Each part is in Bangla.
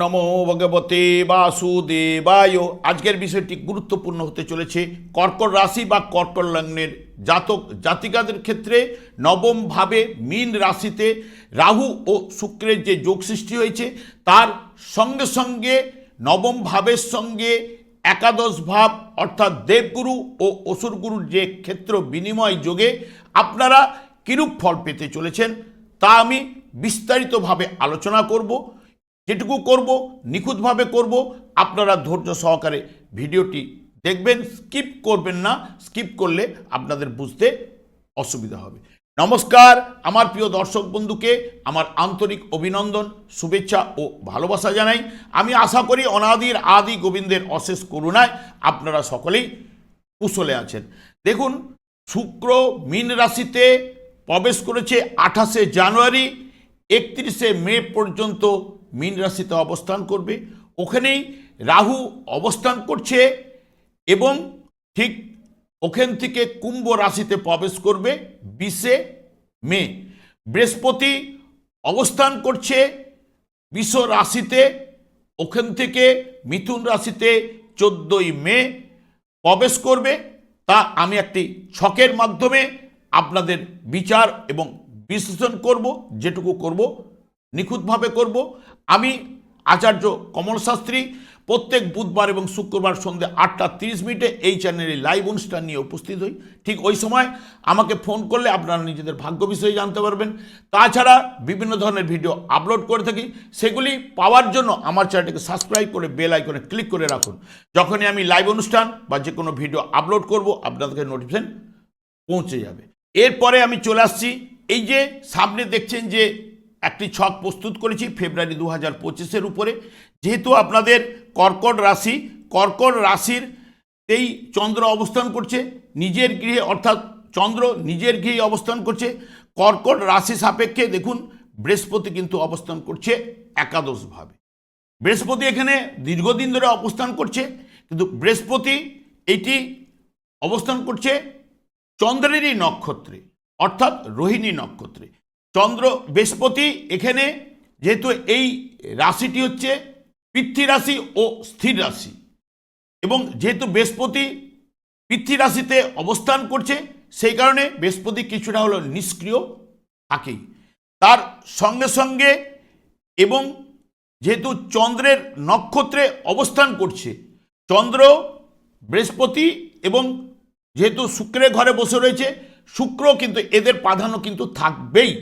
নমো ভগবতে বাসুদেবায়। আজকের বিষয়টি গুরুত্বপূর্ণ হতে চলেছে। কর্কট রাশি বা কর্কট লগ্নের জাতক জাতিকাদের ক্ষেত্রে নবম ভাবে মীন রাশিতে রাহু ও শুক্রের যে যোগ সৃষ্টি হয়েছে, তার সঙ্গে সঙ্গে নবম ভাবের সঙ্গে একাদশ ভাব অর্থাৎ দেবগুরু ও অসুরগুরুর যে ক্ষেত্র বিনিময় যোগে আপনারা কিরূপ ফল পেতে চলেছেন, তা আমি বিস্তারিতভাবে আলোচনা করব। যেটুকু করব, নিখুঁতভাবে করব, আপনারা ধৈর্য সহকারে ভিডিওটি দেখবেন, স্কিপ করবেন না, স্কিপ করলে আপনাদের বুঝতে অসুবিধা হবে। নমস্কার, আমার প্রিয় দর্শক বন্ধুকে, আমার আন্তরিক অভিনন্দন, শুভেচ্ছা ও ভালোবাসা জানাই। আমি আশা করি অনাদির আদি গোবিন্দের অশেষ করুণায় আপনারা সকলেই কুশলে আছেন। দেখুন, শুক্র মীন রাশিতে প্রবেশ করেছে আঠাশে জানুয়ারি, একত্রিশে মে পর্যন্ত মীন রাশিতে অবস্থান করবে। ওখানেই রাহু অবস্থান করছে এবং ঠিক ওখান থেকে কুম্ভ রাশিতে প্রবেশ করবে বিশে মে। বৃহস্পতি অবস্থান করছে বিষ রাশিতে, ওখান থেকে মিথুন রাশিতে চোদ্দোই মে প্রবেশ করবে। তা আমি একটি ছকের মাধ্যমে আপনাদের বিচার এবং বিশ্লেষণ করব, যেটুকু করব, নিখুঁতভাবে করব। আমি আচার্য কমল শাস্ত্রী, প্রত্যেক বুধবার এবং শুক্রবার সন্ধ্যে আটটা তিরিশ মিনিটে এই চ্যানেলে লাইভ অনুষ্ঠান নিয়ে উপস্থিত হই। ঠিক ওই সময় আমাকে ফোন করলে আপনারা নিজেদের ভাগ্য বিষয়ে জানতে পারবেন। তাছাড়া বিভিন্ন ধরনের ভিডিও আপলোড করে থাকি। সেগুলি পাওয়ার জন্য আমার চ্যানেলটিকে সাবস্ক্রাইব করে বেল আইকনে ক্লিক করে রাখুন। যখনই আমি লাইভ অনুষ্ঠান বা যে কোনো ভিডিও আপলোড করব আপনাদেরকে নোটিফিকেশন পৌঁছে যাবে। এরপরে আমি চলে আসছি। এই যে সামনে দেখছেন যে একটি ছক প্রস্তুত করেছি ফেব্রুয়ারি দু হাজার পঁচিশের উপরে। যেহেতু আপনাদের কর্কট রাশি, কর্কট রাশির এই চন্দ্র অবস্থান করছে, নিজের গৃহে, অর্থাৎ চন্দ্র নিজের গৃহে অবস্থান করছে। কর্কট রাশি সাপেক্ষে দেখুন, বৃহস্পতি কিন্তু অবস্থান করছে একাদশভাবে। বৃহস্পতি এখানে দীর্ঘদিন ধরে অবস্থান করছে, কিন্তু বৃহস্পতি এটি অবস্থান করছে চন্দ্রেরই নক্ষত্রে, অর্থাৎ রোহিণী নক্ষত্রে। চন্দ্র বৃহস্পতি এখানে যেহেতু এই রাশিটি হচ্ছে পৃথ্বী রাশি ও স্থির রাশি। এবং যেহেতু বৃহস্পতি পৃথ্বী রাশিতে অবস্থান করছে, সেই কারণে বৃহস্পতি কিছুটা হলো নিষ্ক্রিয় থাকেই। তার সঙ্গে সঙ্গে এবং যেহেতু চন্দ্রের নক্ষত্রে অবস্থান করছে, চন্দ্র, বৃহস্পতি এবং যেহেতু শুক্রের ঘরে বসে রয়েছে, শুক্র কিন্তু এদের প্রাধান্য কিন্তু থাকবেই।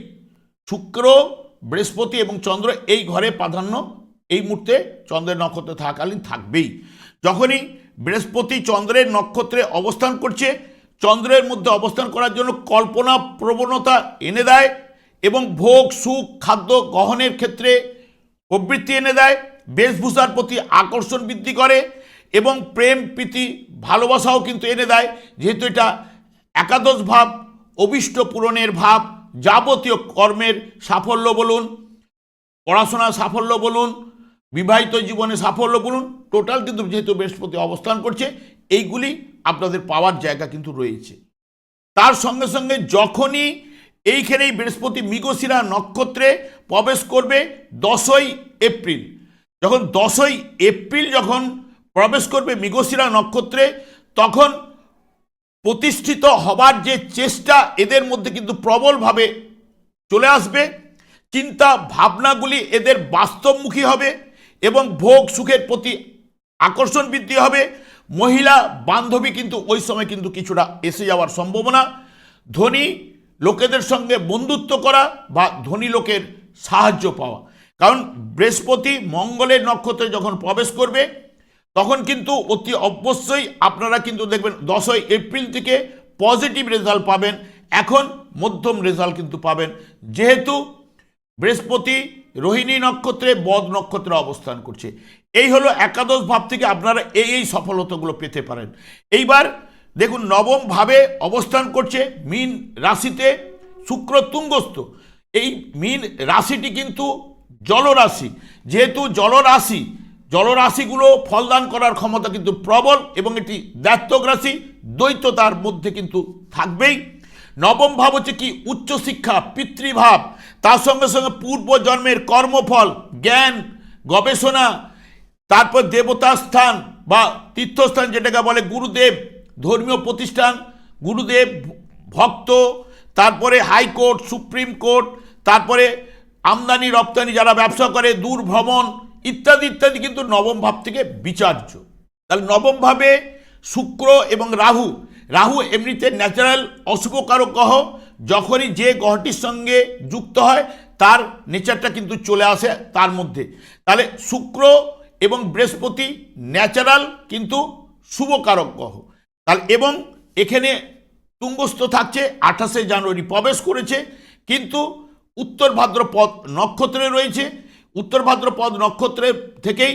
শুক্র, বৃহস্পতি এবং চন্দ্র এই ঘরে প্রাধান্য, এই মুহূর্তে চন্দ্রের নক্ষত্রে থাকাকালীন থাকবেই। যখনই বৃহস্পতি চন্দ্রের নক্ষত্রে অবস্থান করছে, চন্দ্রের মধ্যে অবস্থান করার জন্য কল্পনা প্রবণতা এনে দেয় এবং ভোগ, সুখ, খাদ্য গ্রহণের ক্ষেত্রে প্রবৃত্তি এনে দেয়, বেশভূষার প্রতি আকর্ষণ বৃদ্ধি করে এবং প্রেম, প্রীতি, ভালোবাসাও কিন্তু এনে দেয়। যেহেতু এটা একাদশ ভাব, অভিষ্ট পূরণের ভাব যাবতীয় কর্মের সাফল্য বলুন, পড়াশোনার সাফল্য বলুন, বিবাহিত জীবনে সাফল্য বলুন, টোটাল কিন্তু যেহেতু বৃহস্পতি অবস্থান করছে, এইগুলি আপনাদের পাওয়ার জায়গা কিন্তু রয়েছে। তার সঙ্গে সঙ্গে যখনই এইখানেই বৃহস্পতি মৃগশিরা নক্ষত্রে প্রবেশ করবে, দশই এপ্রিল, যখন দশই এপ্রিল যখন প্রবেশ করবে মৃগশিরা নক্ষত্রে, তখন প্রতিষ্ঠিত হবার যে চেষ্টা এদের মধ্যে কিন্তু প্রবলভাবে চলে আসবে। চিন্তা ভাবনাগুলি এদের বাস্তবমুখী হবে এবং ভোগ সুখের প্রতি আকর্ষণ বৃদ্ধি হবে। মহিলা বান্ধবী কিন্তু ওই সময় কিন্তু কিছুটা এসে যাওয়ার সম্ভাবনা। ধনী লোকেদের সঙ্গে বন্ধুত্ব করা বা ধনী লোকের সাহায্য পাওয়া। কারণ বৃহস্পতি মঙ্গলের নক্ষত্রে যখন প্রবেশ করবে তখন কিন্তু অতি অবশ্যই আপনারা কিন্তু দেখবেন দশই এপ্রিল থেকে পজিটিভ রেজাল্ট পাবেন। এখন মধ্যম রেজাল্ট কিন্তু পাবেন। যেহেতু বৃহস্পতি রোহিণী নক্ষত্রে বদ নক্ষত্রে অবস্থান করছে। এই হলো একাদশ ভাব থেকে আপনারা এই এই সফলতাগুলো পেতে পারেন। এইবার দেখুন নবম ভাবে অবস্থান করছে মিন রাশিতে শুক্র তুঙ্গস্থ। এই মিন রাশিটি কিন্তু জলরাশি। যেহেতু জলরাশি জলরাশিগুলো ফলদান করার ক্ষমতা কিন্তু প্রবল এবং এটি দ্ব্যর্থক রাশি, দ্বৈততার মধ্যে কিন্তু থাকবেই। নবম ভাব হচ্ছে কি? উচ্চশিক্ষা, পিতৃভাব। তার সঙ্গে সঙ্গে পূর্ব জন্মের কর্মফল, জ্ঞান, গবেষণা, তারপর দেবতা স্থান বা তীর্থস্থান যেটাকে বলে গুরুদেব, ধর্মীয় প্রতিষ্ঠান, গুরুদেব, ভক্ত, তারপরে হাইকোর্ট, সুপ্রিম কোর্ট, তারপরে আমদানি রপ্তানি যারা ব্যবসা করে দূর ভ্রমণ ইত্যাদি ইত্যাদি কিন্তু নবম ভাব থেকে বিচার্য। তাহলে নবম ভাবে শুক্র এবং রাহু। রাহু এমনিতে ন্যাচারাল অশুভকারক গ্রহ যখনই যে গ্রহটির সঙ্গে যুক্ত হয়, তার নেচারটা কিন্তু চলে আসে তার মধ্যে। তাহলে শুক্র এবং বৃহস্পতি ন্যাচারাল কিন্তু শুভকারক গ্রহ তাহলে এবং এখানে তুঙ্গস্থ থাকছে, আঠাশে জানুয়ারি প্রবেশ করেছে, কিন্তু উত্তর ভাদ্রপদ নক্ষত্রে রয়েছে উত্তর ভাদ্রপদ নক্ষত্রে থেকেই,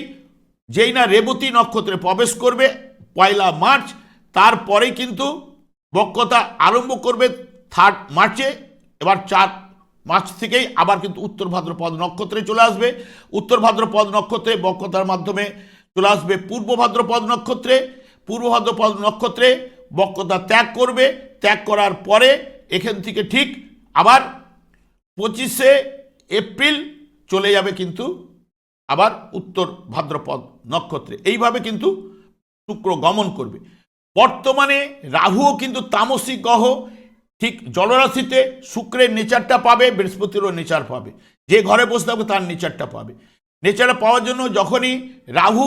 যেই না রেবতী নক্ষত্রে প্রবেশ করবে, পয়লা মার্চ, তারপরেই কিন্তু বক্রতা আরম্ভ করবে থার্ড মার্চে, এবার চার মার্চ থেকেই আবার কিন্তু উত্তর ভাদ্রপদ নক্ষত্রে চলে আসবে। উত্তর ভাদ্রপদ নক্ষত্রে বক্রতার মাধ্যমে চলে আসবে পূর্ব ভাদ্রপদ নক্ষত্রে। পূর্ব ভাদ্রপদ নক্ষত্রে বক্রতা ত্যাগ করবে। ত্যাগ করার পরে এখান থেকে ঠিক আবার পঁচিশে এপ্রিল চলে যাবে কিন্তু আবার উত্তর ভাদ্রপদ নক্ষত্রে। এইভাবে কিন্তু শুক্র গমন করবে। বর্তমানে রাহুও কিন্তু তামসিক গ্রহ, ঠিক জলরাশিতে শুক্রের নেচারটা পাবে, বৃহস্পতিরও নেচার পাবে। যে ঘরে বসে থাকবে তার নেচারটা পাবে। নেচারটা পাওয়ার জন্য যখনই রাহু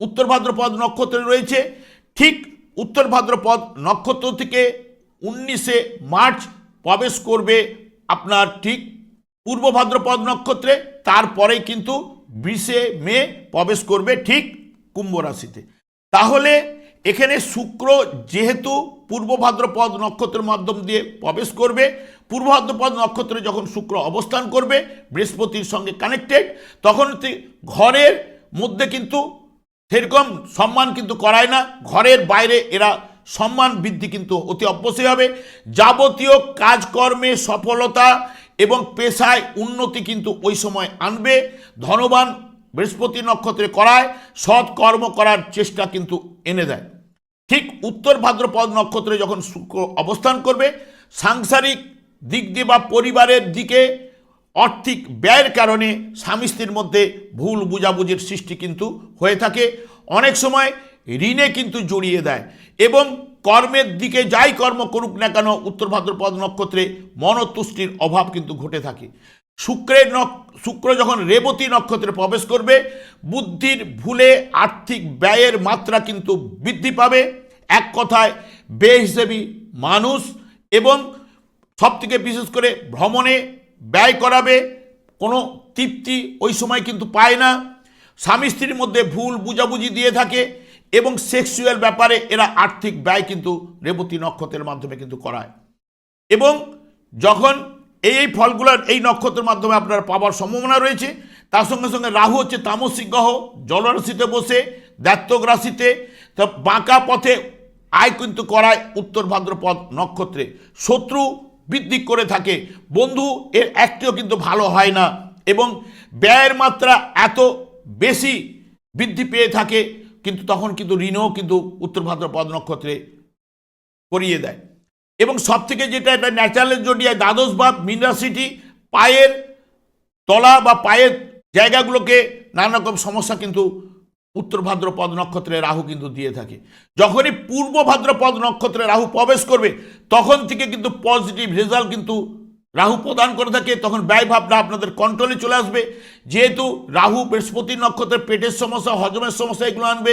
উত্তর ভাদ্রপদ নক্ষত্রে রয়েছে, ঠিক উত্তর ভাদ্রপদ নক্ষত্র থেকে উনিশে মার্চ প্রবেশ করবে আপনার ঠিক পূর্ব ভাদ্রপদ নক্ষত্রে, তারপরেই কিন্তু বিশে মে প্রবেশ করবে ঠিক কুম্ভ রাশিতে। তাহলে এখানে শুক্র যেহেতু পূর্ব ভাদ্রপদ নক্ষত্রের মাধ্যম দিয়ে প্রবেশ করবে, পূর্ব ভাদ্রপদ নক্ষত্রে যখন শুক্র অবস্থান করবে, বৃহস্পতির সঙ্গে কানেক্টেড তখন ঘরের মধ্যে কিন্তু সেরকম সম্মান কিন্তু করায় না, ঘরের বাইরে এরা সম্মান বৃদ্ধি কিন্তু অতি অবশ্যই হবে। যাবতীয় কাজকর্মে সফলতা এবং পেশায় উন্নতি কিন্তু ওই সময় আনবে। ধনবান বৃহস্পতি নক্ষত্রে করায় সৎ কর্ম করার চেষ্টা কিন্তু এনে দেয়। ঠিক উত্তর ভাদ্রপদ নক্ষত্রে যখন শুক্র অবস্থান করবে, সাংসারিক দিক দিয়ে বা পরিবারের দিকে আর্থিক ব্যয়ের কারণে স্বামী স্ত্রীর মধ্যে ভুল বুঝাবুঝির সৃষ্টি কিন্তু হয়ে থাকে। অনেক সময় ঋণে কিন্তু জড়িয়ে দেয় এবং কর্মের দিকে যাই কর্ম করুক না কেন, উত্তর ভাদ্রপদ নক্ষত্রে মনতুষ্টির অভাব কিন্তু ঘটে থাকে। শুক্রের শুক্র যখন রেবতী নক্ষত্রে প্রবেশ করবে, বুদ্ধির ভুলে আর্থিক ব্যয়ের মাত্রা কিন্তু বৃদ্ধি পাবে। এক কথায়, বেহিসেবী মানুষ এবং সবথেকে বিশেষ করে ভ্রমণে ব্যয় করাবে, কোনো তৃপ্তি ওই সময় কিন্তু পায় না। স্বামী স্ত্রীর মধ্যে ভুল বুঝাবুঝি দিয়ে থাকে এবং সেক্সুয়াল ব্যাপারে এরা আর্থিক ব্যয় কিন্তু রেবতী নক্ষত্রের মাধ্যমে কিন্তু করায়। এবং যখন এই এই ফলগুলোর, এই নক্ষত্রের মাধ্যমে আপনারা পাওয়ার সম্ভাবনা রয়েছে, তার সঙ্গে সঙ্গে রাহু হচ্ছে তামসিক গ্রহ, জলরাশিতে বসে, দ্বাত্তক রাশিতে, তা বাঁকা পথে আয় কিন্তু করায় উত্তর ভাদ্রপদ নক্ষত্রে। শত্রু বৃদ্ধি করে থাকে, বন্ধু এর একটিও কিন্তু ভালো হয় না, এবং ব্যয়ের মাত্রা এত বেশি বৃদ্ধি পেয়ে থাকে কিন্তু তখন কিন্তু ঋণও কিন্তু উত্তর ভাদ্রপদ নক্ষত্রে করিয়ে দেয়। এবং সব থেকে যেটা এটা ন্যাচারাল জড়িয়ে দ্বাদশ ভাব মিনাসিটি পায়ের তলা বা পায়ের জায়গাগুলোকে নানা রকম সমস্যা কিন্তু উত্তর ভাদ্রপদ নক্ষত্রে রাহু কিন্তু দিয়ে থাকে। যখনই পূর্ব ভাদ্রপদ নক্ষত্রে রাহু প্রবেশ করবে, তখন থেকে কিন্তু পজিটিভ রেজাল্ট কিন্তু রাহু প্রদান করে থাকে, তখন ব্যয় ভাবনা আপনাদের কন্ট্রোলে চলে আসবে। যেহেতু রাহু বৃহস্পতি নক্ষত্রের পেটের সমস্যা, হজমের সমস্যা এগুলো আনবে।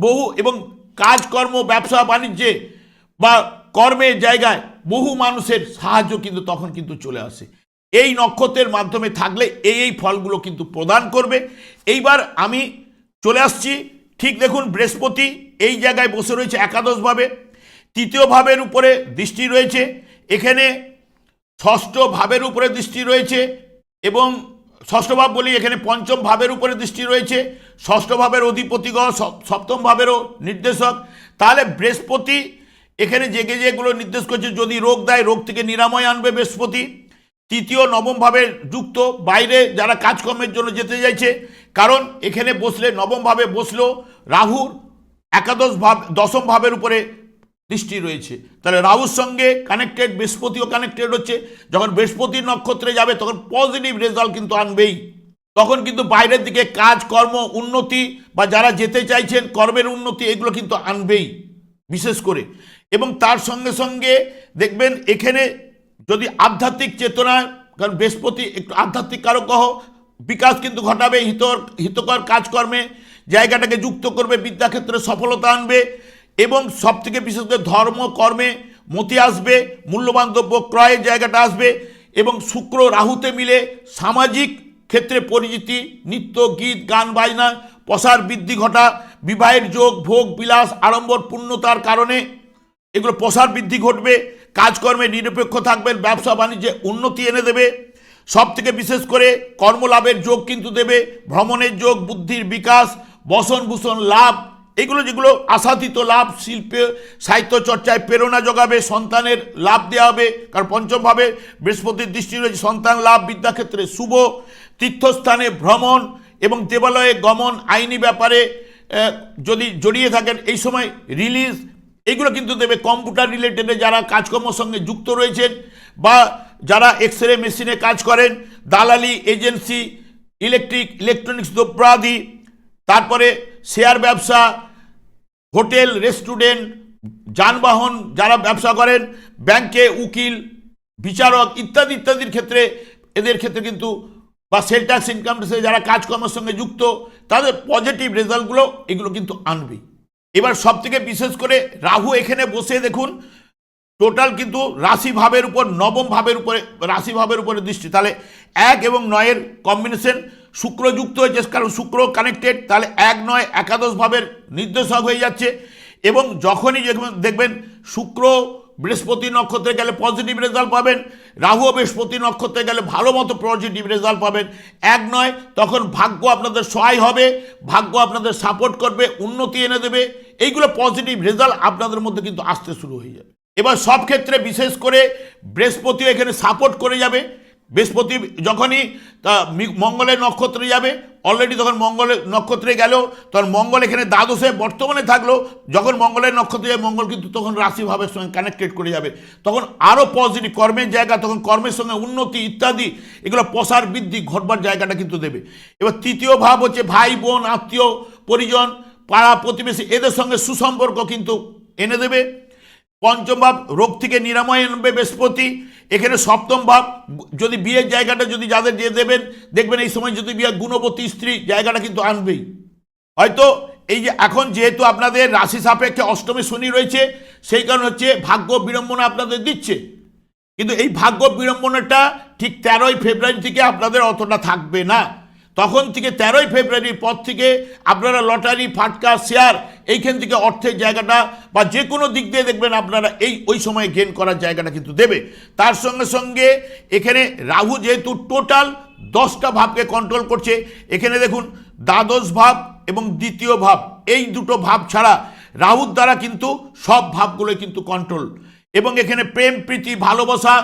বহু এবং কাজকর্ম, ব্যবসা, বাণিজ্যে বা কর্মের জায়গায় বহু মানুষের সাহায্য কিন্তু তখন কিন্তু চলে আসে। এই নক্ষত্রের মাধ্যমে থাকলে এই এই ফলগুলো কিন্তু প্রদান করবে। এইবার আমি চলে আসছি, ঠিক দেখুন বৃহস্পতি এই জায়গায় বসে রয়েছে একাদশভাবে। তৃতীয় ভাবের উপরে দৃষ্টি রয়েছে। এখানে ষষ্ঠ ভাবের উপরে দৃষ্টি রয়েছে এবং ষষ্ঠ ভাব বলি এখানে পঞ্চম ভাবের উপরে দৃষ্টি রয়েছে। ষষ্ঠ ভাবের অধিপতিগণ, সপ- সপ্তম ভাবেরও নির্দেশক। তাহলে বৃহস্পতি, এখানে জেগে যেগুলো নির্দেশ করছে, যদি রোগ দেয়, রোগ থেকে নিরাময় আনবে বৃহস্পতি। তৃতীয়, নবম ভাবের যুক্ত, বাইরে যারা কাজকর্মের জন্য যেতে চাইছে, কারণ এখানে বসলে, নবম ভাবে বসলেও রাহুর একাদশ ভাব, দশম ভাবের উপরে দৃষ্টি রয়েছে। তাহলে রাহুর সঙ্গে কানেক্টেড বৃহস্পতিও কানেক্টেড হচ্ছে। যখন বৃহস্পতির নক্ষত্রে যাবে, তখন পজিটিভ রেজাল্ট কিন্তু আনবেই। তখন কিন্তু বাইরের দিকে কাজ, কর্ম, উন্নতি বা যারা যেতে চাইছেন, কর্মের উন্নতি, এগুলো কিন্তু আনবেই, বিশেষ করে। এবং তার সঙ্গে সঙ্গে দেখবেন এখানে যদি আধ্যাত্মিক চেতনা, কারণ বৃহস্পতি একটু আধ্যাত্মিক কারক গ্রহ, বিকাশ কিন্তু ঘটাবে হিত হিতকর কাজকর্মে, জায়গাটাকে যুক্ত করবে, বিদ্যাক্ষেত্রে সফলতা আনবে। এবং সব থেকে বিশেষ করে ধর্ম, কর্মে মতি আসবে, মূল্যবান দ্রব্য ক্রয়ের জায়গাটা আসবে এবং শুক্র রাহুতে মিলে সামাজিক ক্ষেত্রে পরিচিতি, নৃত্য, গীত, গান, বাজনা, প্রসার বৃদ্ধি ঘটা, বিবাহের যোগ, ভোগ, বিলাস, আড়ম্বর, পূর্ণতার কারণে এগুলো প্রসার বৃদ্ধি ঘটবে, কাজকর্মে নিরপেক্ষ থাকবেন, ব্যবসা বাণিজ্যে উন্নতি এনে দেবে সব থেকে বিশেষ করে কর্মলাভের যোগ কিন্তু দেবে, ভ্রমণের যোগ, বুদ্ধির বিকাশ, বসন ভূষণ লাভ এগুলো যেগুলো আশাতীত লাভ, শিল্পে সাহিত্য চর্চায় প্রেরণা যোগাবে, সন্তানের লাভ দেওয়া হবে, কারণ পঞ্চমভাবে বৃহস্পতির দৃষ্টি রয়েছে সন্তান লাভ বিদ্যাক্ষেত্রে শুভ, তীর্থস্থানে ভ্রমণ এবং দেবালয়ে গমন আইনি ব্যাপারে যদি জড়িয়ে থাকেন এই সময় রিলিজ এগুলো কিন্তু দেবে কম্পিউটার রিলেটেডে যারা কাজকর্মের সঙ্গে যুক্ত রয়েছেন বা যারা এক্স রে মেশিনে কাজ করেন, দালালি এজেন্সি ইলেকট্রিক ইলেকট্রনিক্স দ্রব্যাদি, তারপরে শেয়ার ব্যবসা হোটেল, রেস্টুরেন্ট, যানবাহন যারা ব্যবসা করেন, ব্যাংকে উকিল, বিচারক ইত্যাদি, ইত্যাদির ক্ষেত্রে এদের ক্ষেত্রে কিন্তু বা সেল ট্যাক্স, ইনকাম ট্যাক্সে যারা কাজকর্মের সঙ্গে যুক্ত, তাদের পজিটিভ রেজাল্টগুলো এগুলো কিন্তু আনবে। এবার সব থেকে বিশেষ করে রাহু এখানে বসে দেখুন, টোটাল কিন্তু রাশি ভাবের উপর, নবম ভাবের উপরে, রাশি ভাবের উপরে দৃষ্টি। তাহলে এক এবং নয়ের কম্বিনেশন শুক্র যুক্ত হয়েছে, কারণ শুক্র কানেক্টেড তাহলে এক নয়, একাদশ ভাবের নির্দেশক হয়ে যাচ্ছে। এবং যখনই দেখবেন- শুক্র বৃহস্পতি নক্ষত্রে গেলে পজিটিভ রেজাল্ট পাবেন, রাহু বৃহস্পতি নক্ষত্রে গেলে ভালো মতো পজিটিভ রেজাল্ট পাবেন। এক নয়, তখন ভাগ্য আপনাদের সহায় হবে, ভাগ্য আপনাদের সাপোর্ট করবে, উন্নতি এনে দেবে। এইগুলো পজিটিভ রেজাল্ট আপনাদের মধ্যে কিন্তু আসতে শুরু হয়ে যাবে। এবার সব ক্ষেত্রে বিশেষ করে বৃহস্পতিও এখানে সাপোর্ট করে যাবে। বৃহস্পতি যখনই তা মঙ্গলের নক্ষত্রে যাবে অলরেডি তখন মঙ্গলের নক্ষত্রে গেল, তখন মঙ্গল এখানে দ্বাদশে বর্তমানে থাকল, যখন মঙ্গলের নক্ষত্রে যায় মঙ্গল কিন্তু তখন রাশিভাবের সঙ্গে কানেক্টেড করে যাবে। তখন আরও পজিটিভ কর্মের জায়গা, তখন কর্মের সঙ্গে উন্নতি ইত্যাদি, এগুলো প্রসার বৃদ্ধি ঘটবার জায়গাটা কিন্তু দেবে। এবার তৃতীয় ভাব হচ্ছে ভাই, বোন, আত্মীয়, পরিজন, পাড়া প্রতিবেশী, এদের সঙ্গে সুসম্পর্ক কিন্তু এনে দেবে। পঞ্চম ভাব, রোগ থেকে নিরাময় আনবে বৃহস্পতি। এখানে সপ্তম ভাব, যদি বিয়ের জায়গাটা যদি যাদের দিয়ে দেবেন, দেখবেন এই সময় যদি বিয়ে গুণবতী স্ত্রী, জায়গাটা কিন্তু আনবেই। হয়তো এই যে এখন যেহেতু আপনাদের রাশি সাপেক্ষে অষ্টমী শনি রয়েছে, সেই কারণ হচ্ছে ভাগ্য বিড়ম্বনা আপনাদের দিচ্ছে। কিন্তু এই ভাগ্য বিড়ম্বনাটা ঠিক তেরোই ফেব্রুয়ারি থেকে আপনাদের অতটা থাকবে না। তখন থেকে তেরোই ফেব্রুয়ারির পর থেকে আপনারা লটারি, ফাটকা, শেয়ার, এইখান থেকে অর্থের জায়গাটা বা যে কোনো দিক দিয়ে দেখবেন আপনারা এই, ওই সময় গেন করার জায়গাটা কিন্তু দেবে। তার সঙ্গে সঙ্গে এখানে রাহু যেহেতু টোটাল দশটা ভাবকে কন্ট্রোল করছে, এখানে দেখুন দ্বাদশ ভাব এবং দ্বিতীয় ভাব, এই দুটো ভাব ছাড়া রাহুর দ্বারা কিন্তু সব ভাবগুলো কিন্তু কন্ট্রোল এবং এখানে প্রেম, প্রীতি, ভালোবাসা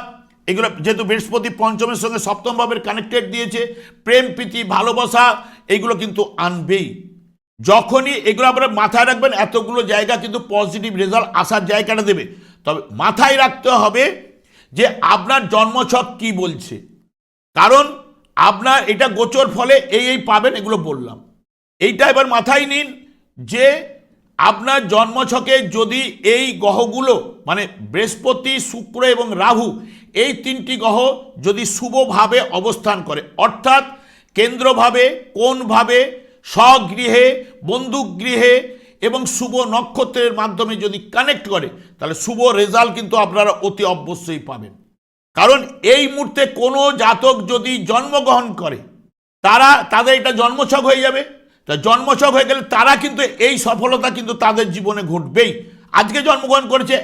এগুলো যেহেতু বৃহস্পতি পঞ্চমের সঙ্গে সপ্তম ভাবের কানেক্টেড দিয়েছে, প্রেম, প্রীতি, ভালোবাসা, এগুলো কিন্তু আনবেই। যখনই এগুলো আপনারা মাথায় রাখবেন, এতগুলো জায়গা কিন্তু পজিটিভ রেজাল্ট আসার জায়গাটা দেবে। তবে মাথায় রাখতে হবে যে আপনার জন্মছক কি বলছে। কারণ আপনার এটা গোচর ফলে এই এই পাবেন, এগুলো বললাম। এইটা এবার মাথায় নিন যে আপনার জন্মছকে যদি এই গ্রহগুলো মানে বৃহস্পতি, শুক্র এবং রাহু এই তিনটি গ্রহ যদি শুভভাবে অবস্থান করে, অর্থাৎ কেন্দ্রভাবে কোনভাবে স্বগৃহে, বন্দুকগৃহে এবং শুভ নক্ষত্রের মাধ্যমে যদি কানেক্ট করে, তাহলে শুভ রেজাল্ট কিন্তু আপনারা অতি অবশ্যই পাবেন। কারণ এই মুহূর্তে কোনো জাতক যদি জন্মগ্রহণ করে, তারা, তাদের এটা জন্মছক হয়ে যাবে। তা জন্মছক হয়ে গেলে তারা কিন্তু এই সফলতা কিন্তু তাদের জীবনে ঘটবেই। আজকে জন্মগ্রহণ করেছে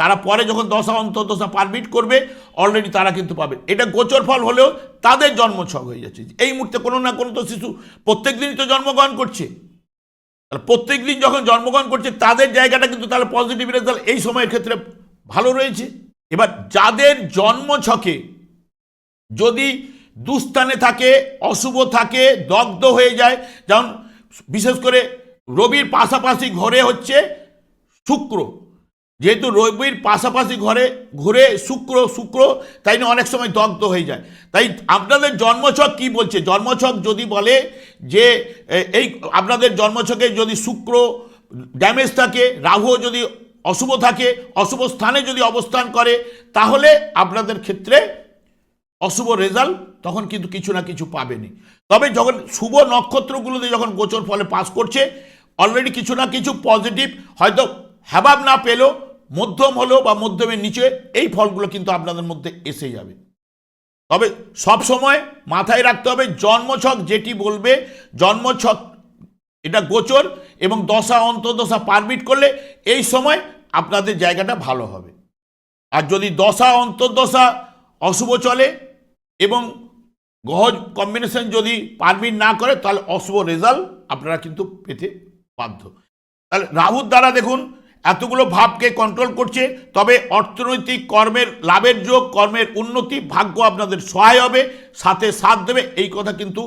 তারা পরে যখন দশা অন্তর্দশা পারমিট করবে অলরেডি তারা কিন্তু পাবে। এটা গোচর ফল হলেও তাদের জন্মছক হয়ে যাচ্ছে। এই মুহূর্তে কোনো না কোনো তো শিশু প্রত্যেক দিনই তো জন্মগ্রহণ করছে। তাহলে প্রত্যেক দিন যখন জন্মগ্রহণ করছে, তাদের জায়গাটা কিন্তু তাহলে পজিটিভ রেজাল্ট এই সময়ের ক্ষেত্রে ভালো রয়েছে। এবার যাদের জন্ম ছকে যদি দুস্থানে থাকে, অশুভ থাকে, দগ্ধ হয়ে যায়, যেমন বিশেষ করে রবির পাশাপাশি ঘরে হচ্ছে শুক্র। যেহেতু রবির পাশাপাশি ঘরে, ঘুরে শুক্র শুক্র, তাই না অনেক সময় দগ্ধ হয়ে যায়। তাই আপনাদের জন্মছক কি বলছে? জন্মছক যদি বলে যে এই আপনাদের জন্মছকে যদি শুক্র ড্যামেজ থাকে রাহু যদি অশুভ থাকে, অশুভ স্থানে যদি অবস্থান করে, তাহলে আপনাদের ক্ষেত্রে অশুভ রেজাল্ট তখন কিন্তু কিছু না কিছু পাবেনি তবে যখন শুভ নক্ষত্রগুলোতে যখন গোচর ফলে পাস করছে অলরেডি কিছু না কিছু পজিটিভ হয়তো হ্যাবাব না পেলেও মধ্যম হলো বা মধ্যমের নিচে এই ফলগুলো কিন্তু আপনাদের মধ্যে এসে যাবে। তবে সব সময় মাথায় রাখতে হবে, জন্মছক যেটি বলবে, জন্মছক এটা গোচর এবং দশা, অন্তর্দশা পারমিট করলে এই সময় আপনাদের জায়গাটা ভালো হবে। আর যদি দশা, অন্তর্দশা অশুভ চলে এবং গ্রহ কম্বিনেশন যদি পারমিট না করে, তাহলে অশুভ রেজাল্ট আপনারা কিন্তু পেতে বাধ্য। তাহলে রাহুর দ্বারা দেখুন এতগুলো ভাবকে কন্ট্রোল করছে, তবে অর্থনৈতিক কর্মের লাভের যোগ, কর্মের উন্নতি, ভাগ্য আপনাদের সহায় হবে, সাথে সাথ দেবে, এই কথা কিন্তু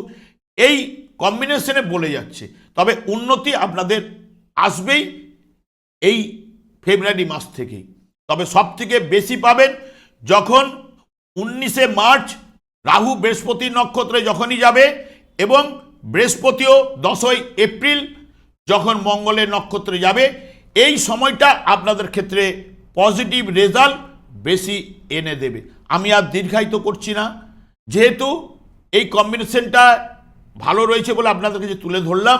এই কম্বিনেশনে বলে যাচ্ছে। তবে উন্নতি আপনাদের আসবেই এই ফেব্রুয়ারি মাস থেকেই তবে সব থেকে বেশি পাবেন যখন উনিশে মার্চ, রাহু বৃহস্পতি নক্ষত্রে যখনই যাবে এবং বৃহস্পতিও দশই এপ্রিল যখন মঙ্গলের নক্ষত্রে যাবে এই সময়টা আপনাদের ক্ষেত্রে পজিটিভ রেজাল্ট বেশি এনে দেবে। আমি আর দীর্ঘায়িত করছি না। যেহেতু এই কম্বিনেশনটা ভালো রয়েছে বলে আপনাদেরকে যে তুলে ধরলাম